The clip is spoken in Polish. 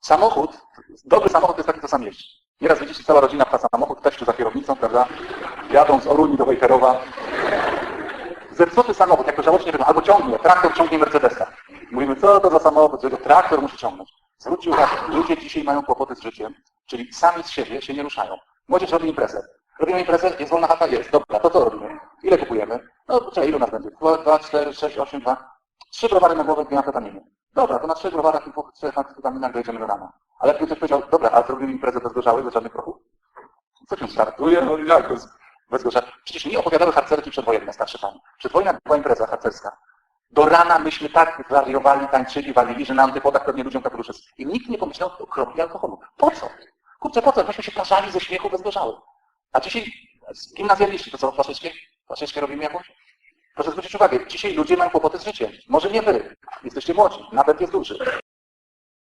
Samochód, dobry samochód to jest taki, co sam jeździ. Nieraz widzicie, cała rodzina pcha samochód, teściu za kierownicą, prawda? Jadą z Oruni do Wejherowa. Zepsuty samochód, jak to żałośnie wygląda, albo ciągnie, traktor ciągnie Mercedesa. Mówimy, co to za samochód, że to traktor musi ciągnąć. Zwróćcie uwagę, ludzie dzisiaj mają kłopoty z życiem, czyli sami z siebie się nie ruszają. Młodzież robi imprezę. Robimy imprezę, jest wolna chata, jest. Dobra, to co robimy? Ile kupujemy? No, czekaj, ilu nas będzie? 2, 4, 6, 8, 2. Trzy browary na głowę, dwie amfetaminy. Dobra, to na trzech browarach i po trzech amfetaminach dojedziemy do rana. Ale ktoś powiedział, dobra, a zrobimy imprezę bez gorzały, bez żadnych prochów? Co się startuje? No jak bez, bez? Przecież mi opowiadały harcerki przedwojenne, starsze pani. Przedwojna była impreza harcerska. Do rana myśmy tak wariowali, tańczyli, walili, że na antypodach pewnie ludziom kapelusze. I nikt nie pomyślał o kropli alkoholu. Po co? Kurczę, po co? Myśmy się plażali ze śmiechu bez gorzały. A dzisiaj gimnazjaliści, to co, flaszeczkę? Flaszeczkę robimy jakąś? Proszę zwrócić uwagę, dzisiaj ludzie mają kłopoty z życiem. Może nie wy, jesteście młodzi, nawet jest duży.